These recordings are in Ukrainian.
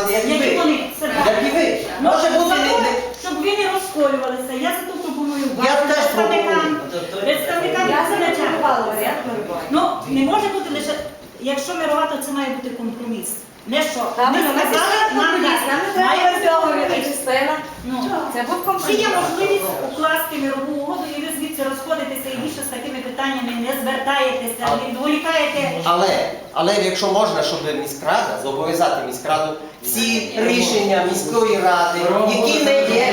як і Які ви. вони? Це. Як і ви. Ну, Може бути за не... те, щоб ви не розколювалися, я за то пропоную Я вашим теж представникам, пропоную. представникам Я населення. запропонувала варіант Мирова. Ну, не може бути лише, якщо мирова, то це має бути компроміс. Не що, ми не сказали, дасть. не Має треба бути договір компроміс. частина. Ну, Це був Чи є можливість укласти мирову угоду і ви звідси розходитеся і більше з такими питаннями не звертаєтеся, не відволікаєте. Але, але якщо можна, щоб міськрада зобов'язати міськраду всі рішення міської ради, які не є,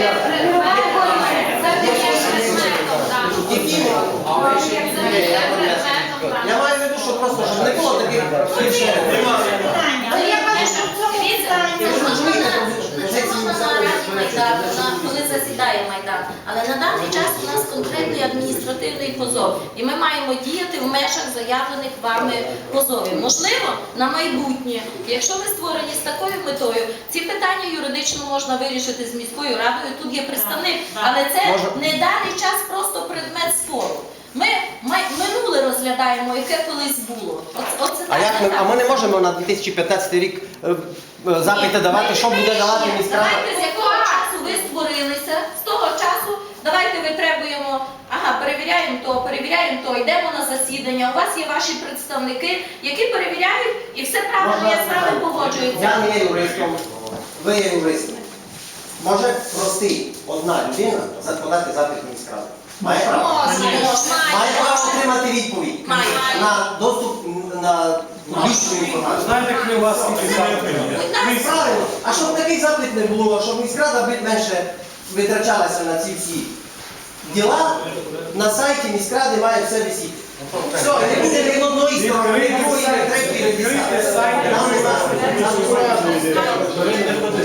я маю в виду, що просто щоб не було таких більше. Питання. Але я кажу, що в цьому питанні. Можна на раді Майдану, на- коли Майдан. Але на даний час у нас конкретний адміністративний позов. І ми маємо діяти в межах заявлених вами позовів. Можливо, на майбутнє, якщо ви створені з такою метою, ці питання юридично можна вирішити з міською радою. Тут є представник, але це не даний час просто предмет спору. Ми минуле розглядаємо, яке колись було. Оце А як ми, а ми не можемо на 2015 рік е, е, запити давати, що буде давати міськрада? Давайте з якого часу ви створилися, з того часу давайте витребуємо, ага, перевіряємо то, перевіряємо то, йдемо на засідання. У вас є ваші представники, які перевіряють і все правильно, я з вами погоджуюся. Я не є юристом, ви є юристом. Може простий одна людина подати запит міськраду? Має право? Має право отримати відповідь Має. на доступ на публічну інформацію. Знаєте, коли у вас правильно. А щоб такий запит не було, щоб міськрада менше витрачалася на ці всі діла, на сайті міськради має все висіти. Все, не буде ні одної сторони, ні другої, ні третьої, ні десятої. Нам не важливо. Нам не важливо.